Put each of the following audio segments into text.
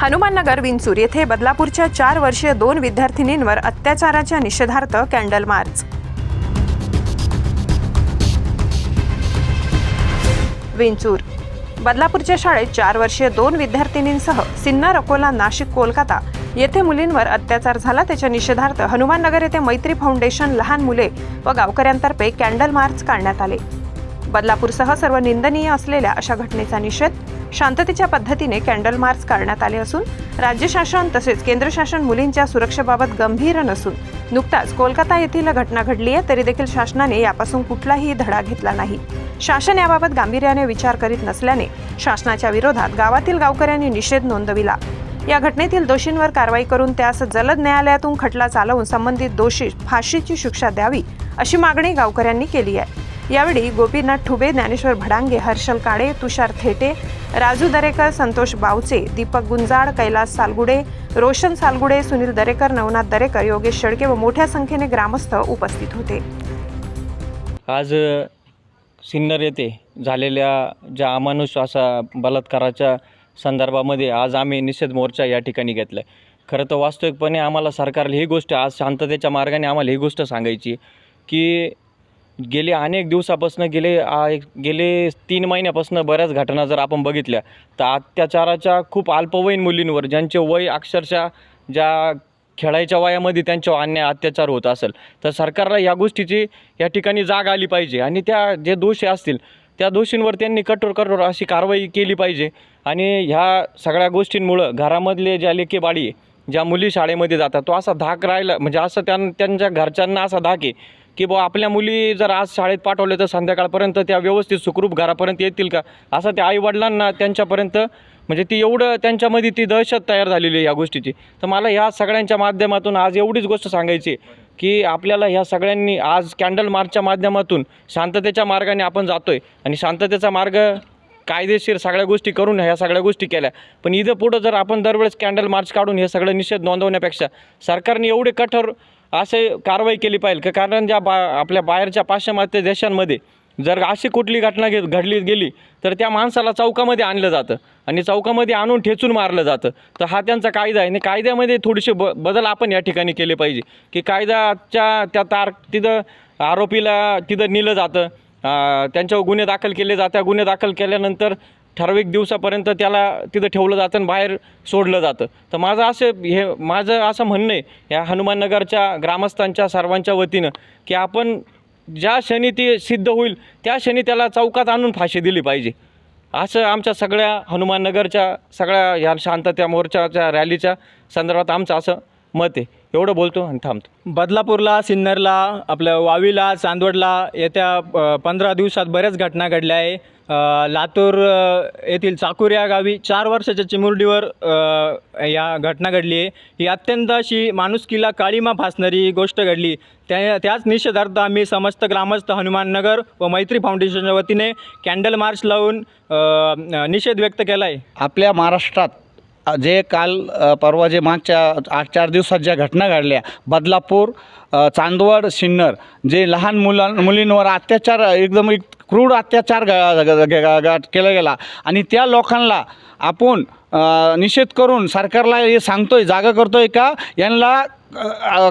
हनुमाननगर विंचूर येथे बदलापूरच्या चार वर्षीय दोन विद्यार्थिनींवर अत्याचाराच्या निषेधार्थ कॅन्डल मार्च. विंचूर. बदलापूरच्या शाळेत चार वर्षीय दोन विद्यार्थिनींसह सिन्नर अकोला नाशिक कोलकाता येथे मुलींवर अत्याचार झाला त्याच्या निषेधार्थ हनुमाननगर येथे मैत्री फाउंडेशन लहान मुले व गावकऱ्यांतर्फे कॅन्डल मार्च काढण्यात आले. बदलापूरसह सर्व निंदनीय असलेल्या अशा घटनेचा निषेध शांततेच्या पद्धतीने कॅन्डल मार्च काढण्यात आले असून राज्य शासन तसेच केंद्र शासन मुलींच्या सुरक्षेबाबत गंभीर नसून नुकताच कोलकाता येथील घटना घडली आहे तरी देखील शासनाने यापासून कुठलाही धडा घेतला नाही. शासन याबाबत गांभीर्याने विचार करीत नसल्याने शासनाच्या विरोधात गावातील गावकऱ्यांनी निषेध नोंदविला. या घटनेतील दोषींवर कारवाई करून त्यास जलद न्यायालयातून खटला चालवून संबंधित दोषी फाशीची शिक्षा द्यावी अशी मागणी गावकऱ्यांनी केली आहे. यावेळी गोपीनाथ ठुबे ज्ञानेश्वर भडांगे हर्षल काळे तुषार थेटे राजू दरेकर संतोष बावचे दीपक गुंजाळ कैलास सालगुडे रोशन सालगुडे सुनील दरेकर नवनाथ दरेकर योगेश शेळके व मोठ्या संख्येने ग्रामस्थ उपस्थित होते. आज सिन्नर येथे झालेल्या ज्या अमानुष असा बलात्काराच्या संदर्भामध्ये आज आम्ही निषेध मोर्चा या ठिकाणी घेतला आहे खरं तर वास्तविकपणे आम्हाला सरकारला ही गोष्ट आज शांततेच्या मार्गाने आम्हाला ही गोष्ट सांगायची की गेले अनेक दिवसापासून गेले गेले तीन महिन्यापासून बऱ्याच घटना जर आपण बघितल्या तर अत्याचाराच्या खूप अल्पवयीन मुलींवर ज्यांचे वय अक्षरशः ज्या खेळायच्या वयामध्ये त्यांच्यावर अन्याय अत्याचार होत असेल तर सरकारला या गोष्टीची या ठिकाणी जाग आली पाहिजे. आणि त्या जे दोषी असतील त्या दोषींवर त्यांनी कठोर कठोर अशी कारवाई केली पाहिजे. आणि ह्या सगळ्या गोष्टींमुळं घरामधले ज्या लेकेबाळी ज्या मुली शाळेमध्ये जातात तो असा धाक राहिला. म्हणजे असं त्यां त्यांच्या घरच्यांना असा धाक आहे की बुवा आपल्या मुली जर आज शाळेत पाठवले तर संध्याकाळपर्यंत त्या व्यवस्थित सुखरूप घरापर्यंत येतील का? असं त्या आईवडिलांना त्यांच्यापर्यंत म्हणजे ती एवढं त्यांच्यामध्ये ती दहशत तयार झालेली आहे या गोष्टीची. तर मला ह्या सगळ्यांच्या माध्यमातून आज एवढीच गोष्ट सांगायची आहे की आपल्याला ह्या सगळ्यांनी आज कॅन्डल मार्चच्या माध्यमातून शांततेच्या मार्गाने आपण जातो आहे आणि शांततेचा मार्ग कायदेशीर सगळ्या गोष्टी करून ह्या सगळ्या गोष्टी केल्या. पण इथं पुढं जर आपण दरवेळेस कॅन्डल मार्च काढून हे सगळं निषेध नोंदवण्यापेक्षा सरकारने एवढे कठोर असे कारवाई केली पाहिजे. का कारण ज्या बा आपल्या बाहेरच्या पाश्चिमात्य देशांमध्ये जर अशी कुठली घटना घे घडली गेली तर त्या माणसाला चौकामध्ये आणलं जातं आणि चौकामध्ये आणून ठेचून मारलं जातं. तर हा त्यांचा कायदा आहे. आणि कायद्यामध्ये थोडेसे ब बदल आपण या ठिकाणी केले पाहिजे. की कायद्याच्या त्या तार तिथं आरोपीला तिथं नेलं जातं. त्यांच्यावर गुन्हे दाखल केले जातात. गुन्हे दाखल केल्यानंतर ठराविक दिवसापर्यंत त्याला तिथं ठेवलं जातं आणि बाहेर सोडलं जातं. तर माझं असं हे माझं असं म्हणणं आहे या हनुमाननगरच्या ग्रामस्थांच्या सर्वांच्या वतीनं की आपण ज्या क्षणी ती सिद्ध होईल त्या क्षणी त्याला चौकात आणून फाशी दिली पाहिजे. असं आमच्या सगळ्या हनुमाननगरच्या सगळ्या ह्या शांतता मोर्चाच्या रॅलीच्या संदर्भात आमचं असं मत आहे. एवढं बोलतो आणि थांबतो. बदलापूरला सिन्नरला आपल्या वावीला चांदवडला येत्या पंधरा दिवसात बऱ्याच घटना घडल्या आहे. लातूर येथील चाकूर या गावी चार वर्षाच्या चिमुरडीवर या घटना घडली आहे. ही अत्यंत अशी माणुसकीला काळीमा फासणारी गोष्ट घडली. त्या त्याच निषेधार्थ आम्ही समस्त ग्रामस्थ हनुमाननगर व मैत्री फाउंडेशनच्या वतीने कॅन्डल मार्च लावून निषेध व्यक्त केला आहे आपल्या महाराष्ट्रात जे काल परवा जे मागच्या आठ चार दिवसात ज्या घटना घडल्या बदलापूर चांदवड सिन्नर जे लहान मुलां मुलींवर अत्याचार एकदम एक क्रूड अत्याचार ग- ग- केला गेला. आणि त्या लोकांना आपण निषेध करून सरकारला हे सांगतोय जागा करतोय का? यांना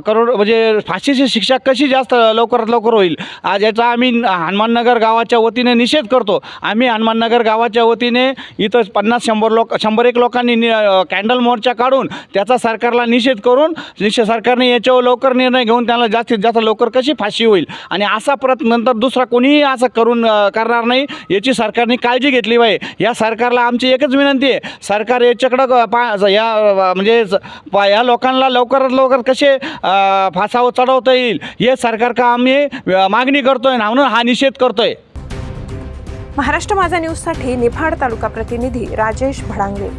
करोड म्हणजे फाशीची शिक्षा कशी जास्त लवकरात लवकर होईल? आज याचा आम्ही हनुमाननगर गावाच्या वतीने निषेध करतो. आम्ही हनुमाननगर गावाच्या वतीने इथं पन्नास शंभर लोक शंभर एक लोकांनी नि कॅन्डल मोर्चा काढून त्याचा सरकारला निषेध करून निषेध सरकारने याच्यावर लवकर निर्णय घेऊन त्यांना जास्तीत जास्त लवकर कशी फाशी होईल? आणि असा परत नंतर दुसरा कोणीही असं करून करणार नाही याची सरकारने काळजी घेतली पाहिजे. या सरकारला आमची एकच विनंती आहे. सरकार याच्याकडं ग- पा या म्हणजे पा- या लोकांना लवकरात लवकर कसे फासावं फासावर चढवता येईल हे सरकार का आम्ही मागणी करतोय ना म्हणून हा निषेध करतोय. महाराष्ट्र माझा न्यूजसाठी निफाड तालुका प्रतिनिधी राजेश भडांगे.